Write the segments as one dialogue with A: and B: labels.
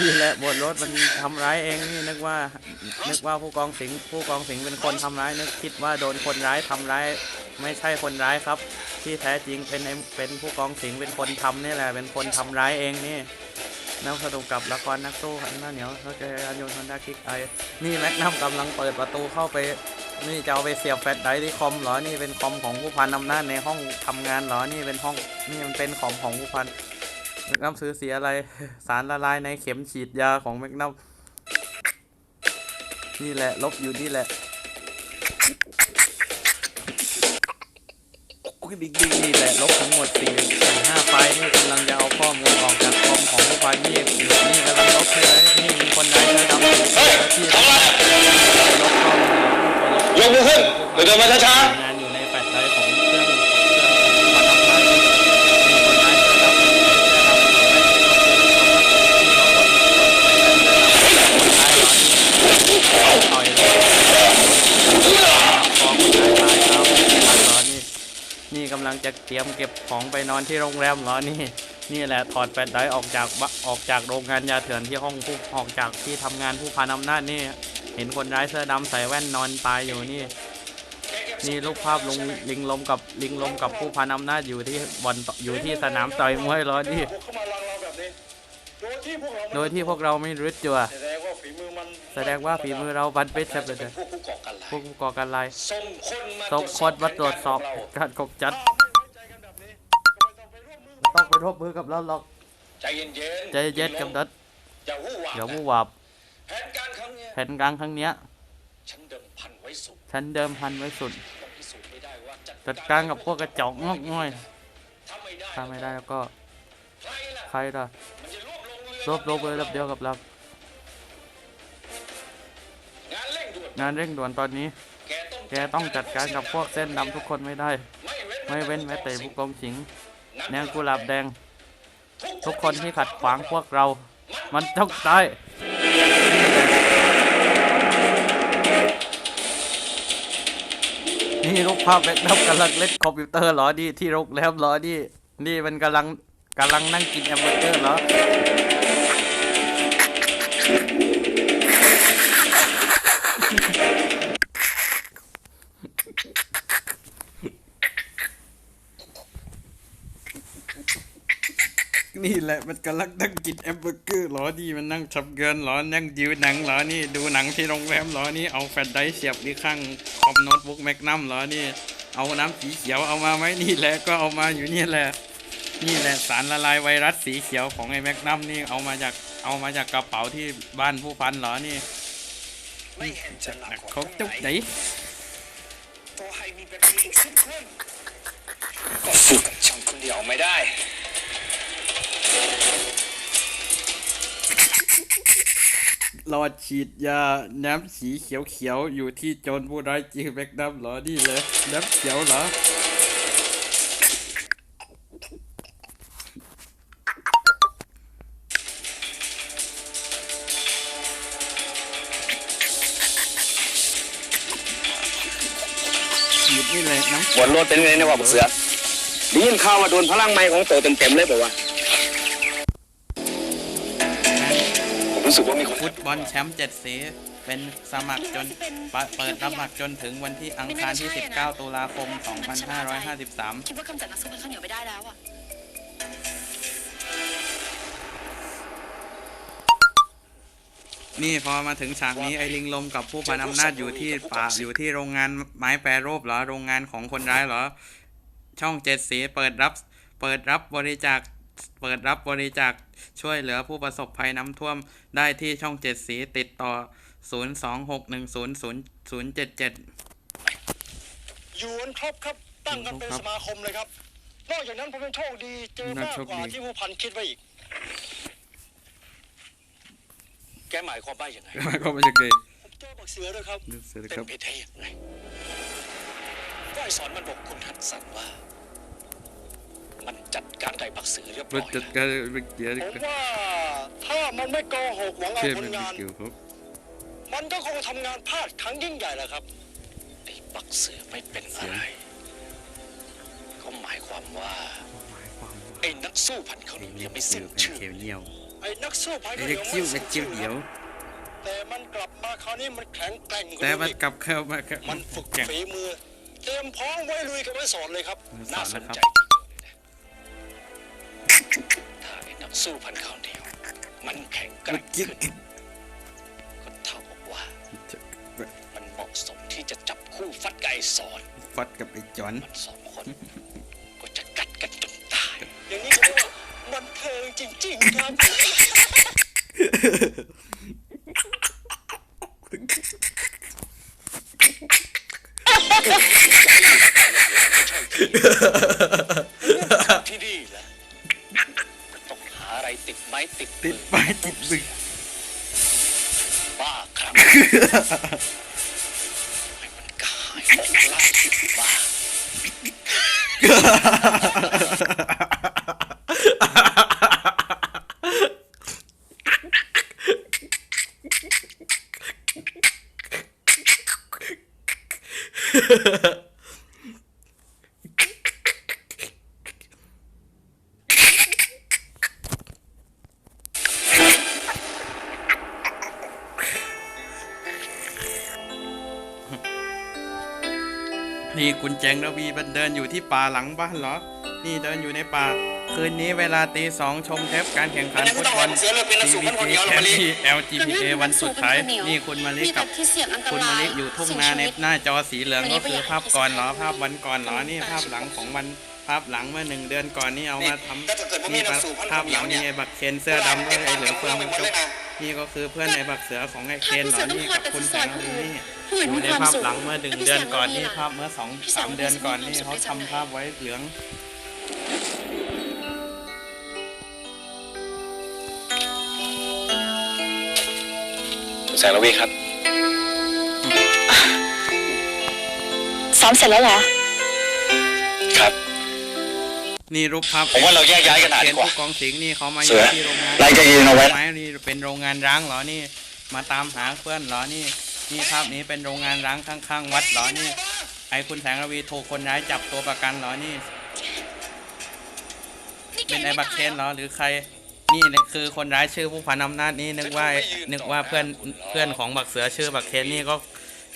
A: นี่แหละบทรถมันทำร้ายเองนี่นึกว่านึกว่าผู้กองสิงห์ผู้กองสิงห์เป็นคนทำร้ายนึกคิดว่าโดนคนร้ายทำร้าย ไม่ใช่คนร้ายครับ ที่แท้จริงเป็นเป็นผู้กองสิงห์เป็นคนทำนี่แหละ เป็นคนทำร้ายเองนี่นักสนุกกับละครนักสู้ขันหน้าเหนียวรถจักรยานยนต์ฮอนด้าคิกไอนี่แม็กนัมกำลังเปิดประตูเข้าไป นี่จะเอาไปเสียบแฟลชไดร์ที่คอมเหรอ นี่เป็นคอมของผู้พันอำนาจในห้องทำงานเหรอ นี่เป็นห้อง นี่มันเป็นของของผู้พัน แมกนัมซื้อเสียอะไร สารละลายในเข็มฉีดยาของแมกนัมนี่แหละ ลบอยู่นี่แหละโอ้ยบิ๊กบิ๊กนี่แหละ ลบทั้งหมดสี่สี่ห้าไฟล์นี่กำลังจะเอาข้อมูลออกจากคอมของผู้พันนี่นี่กำลังลบเลยนี่มีคนร้ายเสื้อดำถือเสื้อที่ลบข้อมูล
B: ยกมือขึ้นเดินมาช้า
A: ทำงานอยู่ในแฟลชได งจะเตรียมเก็บของไปนอนที่โรงแรมเหรอนี่ นี่แหละถอดแฟลชไดร์ออกจากออกจากโรงงานยาเถื่อนที่ห้องผู้ออกจากที่ทำงานผู้พานอำนาจนี่ เห็นคนร้ายเสื้อดำใส่แว่นนอนตายอยู่นี่ นี่รูปภาพลงลิงลมกับลิงลมกับผู้พานอำนาจอยู่ที่บอลอยู่ที่สนามต่อยมวยเหรอนี่
B: โดยที่พวกเรา
A: โดยที่พวกเราไม่รู้ตัว
B: แสดงว่าฝีมือมัน
A: แสดงว่าฝีมือเราบันเป็นแทบเลย
B: เป็นพวกผู้ก่อการร้า
A: พวก
B: ย
A: ผู้ก่อการร้าย
B: ส่งคนมา
A: ส่งคนมาตรวจสอบ
B: แผน
A: การกบจัด
B: การของเราถ้าไม่ไว้ใจกันแบบนี้ก็ไม่ต้องไปร่วมมือ
A: ต้องไปรบมือกับเราหรอก
B: ใจเย็นๆ
A: ใจเย็นกับนัด
B: อย่าวู่วาม
A: อย่าวู่วาบ
B: แผนการครั้งเนี้ย
A: แผนกลางครั้งเนี้ย
B: ฉันเดิมพันไว้สุด
A: ฉันเดิมพันไว้สุด
B: ต้องพิสูจน์ให้ได้ว่า
A: จัดการกับพวกกระจอกงอกง่อย
B: ถ้าไม่ได้
A: ถ้าไม่ได้แล้วก็
B: ใครล่ะ
A: ใคร ล่ะ
B: มันจะรวบลงเรือ
A: รวบรวมเลยรับเดียวกับเรา
B: งานเร่งด่วน
A: งานเร่งด่วนตอนนี้
B: แกต้อง
A: แกต้องจัดการกับพวกเส้นดำทุกคนไม่ได้
B: ไม่
A: ไม่
B: เว้
A: เว้
B: น
A: น
B: แม้
A: แม้
B: แต่
A: แต่
B: ผู้
A: ผู้
B: ก
A: ก
B: อ
A: องงสิง
B: แน
A: แน
B: ว
A: ว
B: กุ
A: กุ
B: ห
A: ห
B: ลา
A: ลา
B: บบแด
A: แด
B: ง
A: ง
B: ทุ
A: ทุ
B: ก
A: ก
B: ค
A: คนน
B: ที่
A: ที่
B: ขั
A: ขั
B: ด
A: ด
B: ข
A: ข
B: วาง
A: วางพวกเรา มันต้องตายนี่รูปภาพแบ็คนับกำลังเล่นคอมพิวเตอร์เหรอนี่ที่โรงแรมเหรอนี่นี่มันกำลังกำลังนั่งกินแฮมเบอร์เกอร์เหรอ นี่แหละมันกำลังนั่งกินแฮมเบอร์เกอร์เหรอนี่มันนั่งชับเกินเหรอนั่งดูหนังเหรอนี่ดูหนังที่โรงแรมเหรอนี่เอาแฟลชไดรฟ์เสียบที่ข้างคอมโน้ตบุ๊กแมกนัมเหรอนี่เอาน้ำสีเขียวเอามาไหมนี่แหละก็เอามาอยู่นี่แหละ นี่แหละสารละลายไวรัสสีเขียวของไอ้แมกนัมนี่เอามาจากเอามาจากกระเป๋าที่บ้านผู้พันเหรอนี่
B: ไม่เห็นจะหนักกว่า
A: เขาจุกไหน
B: ตัวให้มีแบบนี้อีกสักคนก็สู้กับช่างคนเดียวไม่ได้
A: หลอดฉีดยาน้ำสีเขียวๆ อยู่ที่โจรผู้ร้ายจริงแมกนัมเหรอ นี่เลยน้ำเขียวเหรอ ฉีดนี่เลยน้ำ
C: บนรถเป็นไงเนี่ยว่าบุกเสือได้ยินข่าวว่าโดนพลังไม้ของโตเต็มๆเลยบอกว่า รู้สึกว่ามีคน
A: ฟุตบอลแชมป์เจ็ดสี เป็นสมัครจนปะเปิดรับสมัครจนถึงวันที่อังคารที่ 19 ตุลาคม 2553
D: คิดว่ากำจัดนักสู้เป็นข้าวเหนียวไม่ได้แล้วอะ
A: นี่พอมาถึงฉากนี้ไอ้ลิงลมกับผู้พันอำนาจอยู่ที่ป่าอยู่ที่โรงงานไม้แปรรูปเหรอโรงงานของคนร้ายเหรอ ช่องเจ็ดสีเปิดรับเปิดรับบริจาค เปิดรับบริจาคช่วยเหลือผู้ประสบภัยน้ำท่วมได้ที่ช่องเจ็ดสีติดต่อ 026100077
B: อยู่กันครบครับ ตั้งกันเป็น
A: ครับ
B: สมาคมเลยครับ นอกจากนั้นผมยังโชคดีเจอมาก
A: น่าโชค
B: กว่า
A: ดี
B: ที่ผู้พันคิดไว้อีก แกหมายความว่าอย่างไง
A: หมายความว่าจะเกย
B: ผมเจอบักเสือด้วยครับ
A: เสือ
B: เป็
A: ครับ
B: นไปได้ยังไงก็ไอสอนมันบอกคุณทัดสันว่ามันจัด การไก่บักเสือเรียบ
A: ร
B: ร้
A: ถ
B: อย
A: จัด
B: แล้ว
A: การเกียร์
B: ผมว่าถ้ามันไม่โกหกหวังเอา
A: เชื่อ
B: ผ
A: มั
B: ล
A: น
B: งาน
A: เกี่ยวครับ
B: มันก็คงทำงานพลาดครั้งยิ่งใหญ่แหละครับไอ้บักเสือไม่เป็นอะไร ก็หมายความว่า
A: หมายความว่า
B: ไอ้นักสู้พันเขา
A: ไอ้
B: นี่
A: เรีย
B: ยั
A: ก
B: งไม่
A: เสื
B: สิ้
A: อนเป็น
B: ชื่อ
A: เขียวเหนียว
B: ไอ้นักสู้ภาย
A: ไอ้เด็กคิ้วเด็กคิ้วเดี๋ยว
B: แต่มันกลับมาคราวนี้มันแข็งแกร่ง
A: แต่มัน
B: อีก
A: กลับเข้ามากับ
B: มันฝึก
A: แก่ง
B: ฝีมือ เตรียมพร้อมไว้ลุยกับไว้สอนเลยครับ
A: ไว้ส
B: น่า
A: อน
B: ส
A: นะ
B: น
A: ครับ
B: ใจ จริงๆเลยนะถ้าไอ้นักสู้พันข้าวเหนียว มันแข็งแกร่งขึ้นก็เท่ากับว่า มันเหมาะสมที่จะจับคู่ฟัดกับไอ้สอน
A: ฟัดกับไอ้จอน
B: มันสองคน ก็จะกัดกันจนตาย อย่างนี้เขาเรียกว่าบันเทิงจริงๆครับที่ ให้มั
A: จงระวีมันเดินอยู่ที่ป่าหลังบ้านเหรอ นี่เดินอยู่ในป่า คืนนี้เวลาตีสองชมเทปการแข่งขันฟุตบอล CBJ แคมป์ที่ LGPA วันสุดท้าย นี่คุณมาลิกับ
D: ที่เสี่ยงอันตราย
A: คุณมาลิอยู่ทุ่งนาในหน้าจอสีเหลืองก็คือภาพก่อนเหรอ ภาพวันก่อนเหรอ นี่ภาพหลังของวัน ภาพหลังเมื่อหนึ่งเดือนก่อนนี่เอามาทำนี่ภาพหลังนี่ไอ้บักเคนเสื้อดำด้วยไอ้เหลือเฟืองมันจบนี่ก็คือเพื่อนไอ้บักเสือของไอ้เคนเหรอนี่กับคุณแสงระวีนี่อยู่ในภาพหลังเมื่อหนึ่งเดือนก่อนนี่ภาพเมื่อสองสามเดือนก่อนนี่เขาทำภาพไว้เหลือง
B: แสงระวีครับ
D: ซ้อมเสร็จแล้วเหรอ
B: ครับ
A: นี่รูปภาพ
B: ผมว่าเราแยกย้ายกันหน่อย
A: เขี
B: ดี
A: น
B: กว่า
A: ผู้กองสิงห์นี่เขามาอ
B: เสื
A: ยู่
B: อ
A: ที่โรงงาน
B: ไล่จะยืนเอาไว้
A: ไม้นี่เป็นโรงงานร้างเหรอนี่ มาตามหาเพื่อนเหรอนี่นี่ภาพนี้เป็นโรงงานร้างข้างๆวัดเหรอนี่ ไอ้คุณแสงระวีถูกคนร้ายจับตัวประกันเหรอนี่เป็นไอ้บักเคนเหรอหรือใครนี่คือคนร้ายชื่อผู้พันอำนาจนี่นึกว่านึกว่าเพื่อนเพื่อนของบักเสือชื่อบักเคนนี่ก็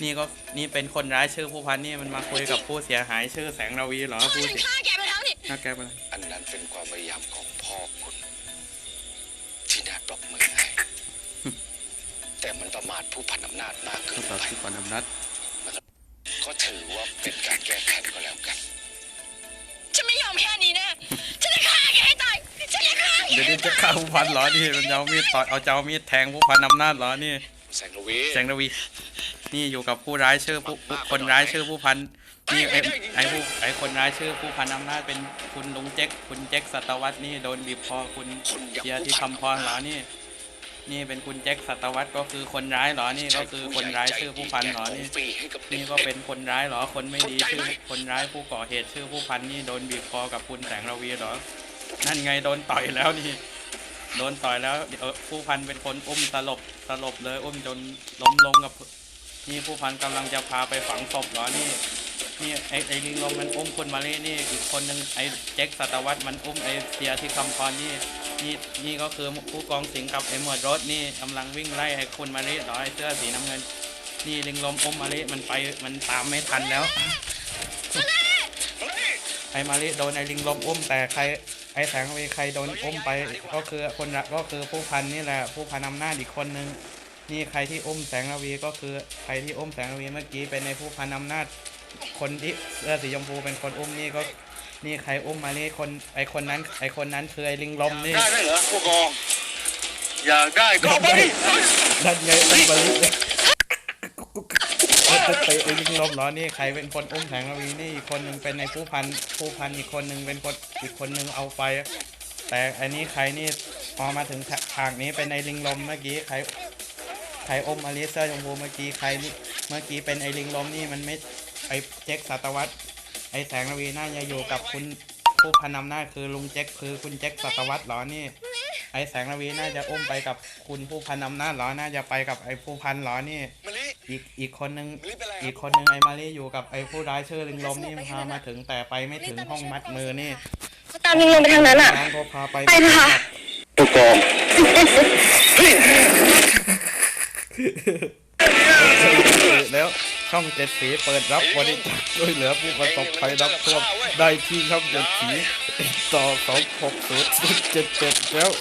A: นี่ก็นี่เป็นคนร้ายชื่อผู้พันนี่มันมาคุยกับผู้เสียหายชื่อแสงระวีเหรอผู้เสีย
D: ฆ่าแกไปแล้วนี่
A: น่าแกไปเลย
B: อันนั้นเป็นความพยายามของพ่อคุณ ที่น่าปรบมือให้แต่มันประมาทผู้พันอำนาจมากเกิ
A: ก็
B: น
A: ต่อ
B: ไป
A: ที่พันอำนาจ
B: ก็ถือว่าเป็นการแก้แค้นก็แล้วกัน
D: ฉันไม่ยอมแค่นี้แน่ฉันจะฆ่าแกให้ตายฉันจะฆ่าแก
A: เดี๋ยวนี้จะฆ่าผู้พันเหรอนี่มันจะเอามีดต่อยเอาจะเอามีดแทงผู้พันอำนาจเหรอนี่
B: แสงระวี
A: แสงระวี นี่อยู่กับผู้ร้ายชื่อผู้ผู้คนร้ายชื่อผู้พัน นี่ไอ้ไอ้ผู้ไอ้คนร้ายชื่อผู้พันอำนาจเป็นคุณลุงเจ๊กคุณเจ๊กสัตวัตนี่โดนบีบคอคุณเชียร์ที่คำพรเหรอนี่ นี่เป็นคุณแจ็คสัตวัตก็คือคนร้ายเหรอนี่ก็คือคนร้ายชื่อผู้พันเหรอนี่นี่ก็เป็นคนร้ายเหรอคนไม่ดีชื่อคนร้ายผู้ก่อเหตุชื่อผู้พันนี่โดนบีบคอกับคุณแสงระวีเหรอนั่นไงโดนต่อยแล้วนี่โดนต่อยแล้วเดี๋ยวผู้พันเป็นคนอุ้มสลบสลบเลยอุ้มจนล้มลงกับ นี่ผู้พันกำลังจะพาไปฝังศพเหรอนี่นี่ไอ้ไอ้ลิงลมมันอุ้มคุณมาเล่นี่อีกคนนึงไอ้แจ็คสัตวัตมันอุ้มไอ้เสียที่คำพรนี่นี่นี่ก็คือผู้กองสิงห์กับไอ้หมวดรถนี่กำลังวิ่งไล่ไอ้คุณมาเล่เหรอไอ้เสื้อสีน้ำเงิน นี่ลิงลมอุ้มมาเล่มันไปมันตามไม่ทันแล้วไอ้มาริโดนไอ้ลิงลมอุ้มแต่ใครไอ้แสงระวีใครโดนอุ้มไปก็คือคนละก็คือผู้พันนี่แหละผู้พันอำนาจอีกคนนึง นี่ใครที่อุ้มแสงระวีก็คือใครที่อุ้มแสงระวีเมื่อกี้เป็นในผู้พันอำนาจคนที่เสื้อสีชมพูเป็นคนอุ้มนี่ก็ นี่ใครอุ้มมานี่คนไอคนนั้นไอคนนั้นคือไอลิงลมนี่
B: ได้ไหมเหรอผู้กอง อยากได้ก็เอาไปดิ
A: นั่นไงอุ้มมาลิเอ้ยจะเตะไอลิงลมเหรอนี่ใครเป็นคนอุ้มแสงระวีนี่อีกคนหนึ่งเป็นในผู้พันผู้พันอีกคนหนึ่งเป็นคนอีกคนหนึ่งเอาไป แต่อันนี้ใครนี่พอมาถึงฉากนี้เป็นไอลิงลมเมื่อกี้ใครใครอมอลิเซอร์ชมพูเมื่อกี้ใครนี่เมื่อกี้เป็นไอลิงลมนี่มันไม่ไอเจ็คสัตวัตไอแสงระวีน่าจะอยู่กับคุณผู้พันอำนาจคือลุงเจ็คคือคุณเจ็คสัตวัตเหรอนี่ ไอแสงระวีน่าจะอุ้มไปกับคุณผู้พันอำนาจเหรอน่าจะไปกับไอผู้พันเหรอนี่
B: มะลิ
A: อีกอีกคนนึง
B: มะลิเป็นไรครับ
A: อีกคนนึงไอมารีอยู่กับไอผู้ร้ายชื่อลิงลมนี่พามาถึงแต่ไปไม่ถึงห้องมัดมือนี่
D: ตามลิงลงไปทางนั้นอะ
A: น้องก็พาไป
D: ไปเถอะค่ะ
A: ไผู้
C: กอง
A: แล้วช่องเจ็ดสีเปิดรับบริจาคช่วยเหลือผู้ประสบภัยน้ำท่วมได้ที่ช่องเจ็ดสีต่อสองหกศูนย์เจ็ดเจ็ดแล้ว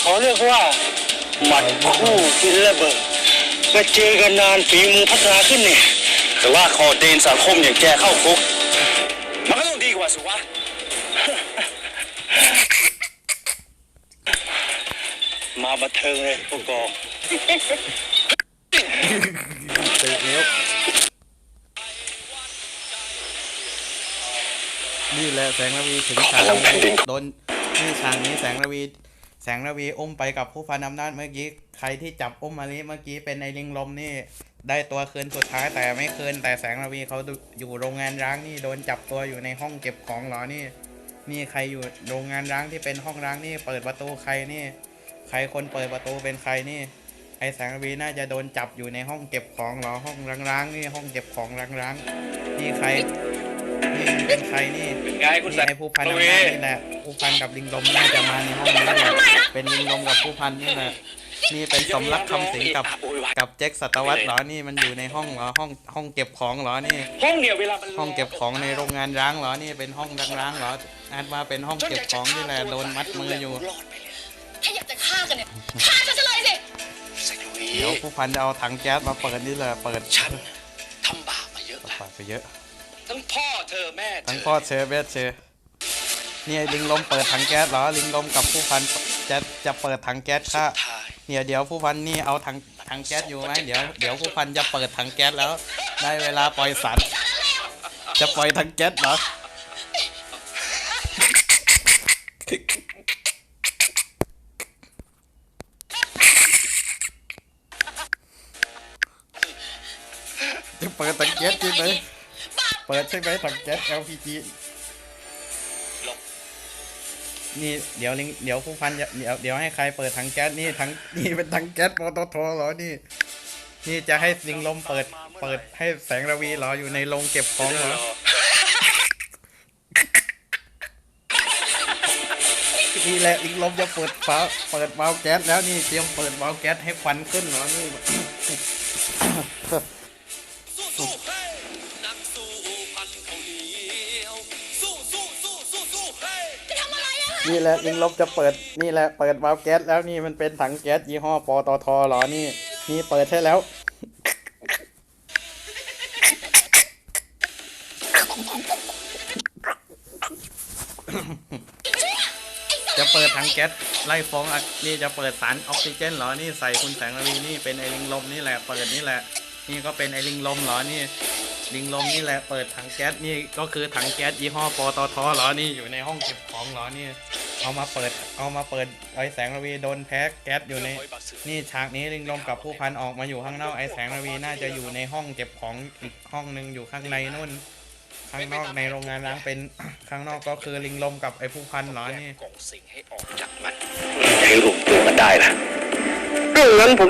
C: เขาเรียกว่าหมัดคู่กินระเบิดมาเจอกันนานฝีมือพัฒนาขึ้นเนี่ย แต่ว่าคอเดนสังคมอย่างแกเข้าคุก มันก็ต้องดีกว่าสิวะ มาบันเทิงเลยผู้กอง
A: เตะแล้วนี่แหละแสงระวีถึงฉากนี้โดนนี่ฉากนี้แสงระวี แสงระวีอุ้มไปกับผู้พันอำนาจเมื่อกี้ ใครที่จับอุ้มมาลีเมื่อกี้เป็นไอลิงลมนี่ ได้ตัวคืนสุดท้ายแต่ไม่คืนแต่แสงระวีเขาอยู่โรงงานร้างนี่โดนจับตัวอยู่ในห้องเก็บของเหรอนี่ นี่ใครอยู่โรงงานร้างที่เป็นห้องร้างนี่เปิดประตูใครนี่ ใครคนเปิดประตูเป็นใครนี่ ไอแสงระวีน่าจะโดนจับอยู่ในห้องเก็บของเหรอห้องร้างๆนี่ห้องเก็บของร้างๆนี่ใครนี่เป็นใครนี่
C: เป็นไงคุณ
A: นี่
C: แสง
A: ไอผู้พันอำนาจนี่แหละผู้พันกับลิงลมน่าจะมาในห้องนี้แหละเป็นลิงลมกับผู้พันนี่แหละ นี่เป็นสมรักคำสิงกับกับแจ็คสัตวัตเหรอนี่มันอยู่ในห้องเหรอห้องห้องเก็บของเหรอนี่
C: ห้องเนี่ยเวลามัน
A: ห้องเก็บของในโรงงานร้างเหรอนี่เป็นห้องร้างๆเหรออาจว่าเป็นห้องเก็บของนี่แหละโดนมัดมืออยู่
B: รอดไปเลย
D: ถ้าอยากจะฆ่ากันเนี่ยฆ่าฉันซะเลยสิ
B: แสงระวี
A: เดี๋ยวผู้พันจะเอาถังแก๊สมาเปิดนี่แหละเปิด
B: ฉันทำบาปมาเยอะแล้ว
A: เปิดไปเยอะ
B: ทั้งพ่อเธอแม่เธ
A: ทั้ง
B: อ
A: พ่อเชอเบสเชอเนี่ยลิงลมเปิดถังแก๊สเหรอลิงลมกับผู้พันจะจะเปิดถังแก๊สค่ะ
B: ท้าย
A: เนี่ยเดี๋ยวผู้พันนี่เอาถังถังแก๊สอยู่ไหมเดี๋ยวเดี๋ยวผู้พันจะเปิดถังแก๊สแล้ว ได้เวลาปล่อยสัตว์จะปล่อยถังแก๊สเหรอจะเปิดถังแก๊สใช่ไหมเปิดใช่ไหมถังแก๊ส LPG นี่เดี๋ยวลิงเดี๋ยวผู้พันจะเดี๋ยวเดี๋ยวให้ใครเปิดถังแก๊สนี่ถังนี่เป็นถังแก๊สปตทเหรอนี่ นี่จะให้ลิงลมเปิด เปิดให้แสงระวีเหรออยู่ในโรงเก็บของเหรอนี่แหละลิงลมจะเปิดฝาเปิดวาล์วแก๊สแล้วนี่เตรียมเปิดวาล์วแก๊สให้ควันขึ้นเหรอนี่
B: นี่
A: แหละลิงลบจะเปิดนี่แหละเปิดวาล์วแก๊สแล้วนี่มันเป็นถังแก๊สยี่ห้อปตทหรอนี่ นี่เปิดให้แล้วจะเปิดถังแก๊สไล่ฟองนี่จะเปิดสารออกซิเจนหรอ นี่ใส่คุณแสงระวีนี่เป็นไอลิงลมนี่แหละ เปิดนี่แหละ นี่ก็เป็นไอลิงลมหรอ นี่ ลิงลมนี่แหละเปิดถังแก๊สนี่ก็คือถังแก๊สยี่ห้อปตทเหรอนี่อยู่ในห้องเก็บของเหรอนี่ เอามาเปิดเอามาเปิดไอแสงระวีโดนแพ้แก๊สอยู่ใน นี่ฉากนี้ลิงลมกับผู้พันออกมาอยู่ข้างนอกไอแสงระวีน่าจะอยู่ในห้องเก็บของอีกห้องหนึ่งอยู่ข้างในนู่น ข้างนอกในโรงงานล้างเป็นข้างนอกก็คือลิงลมกับไอผู้พันเหรอนี่
B: กองสิงให้ออกจากมัน
C: ให้รวมตัวกันได้นะเรื่องนั้นผม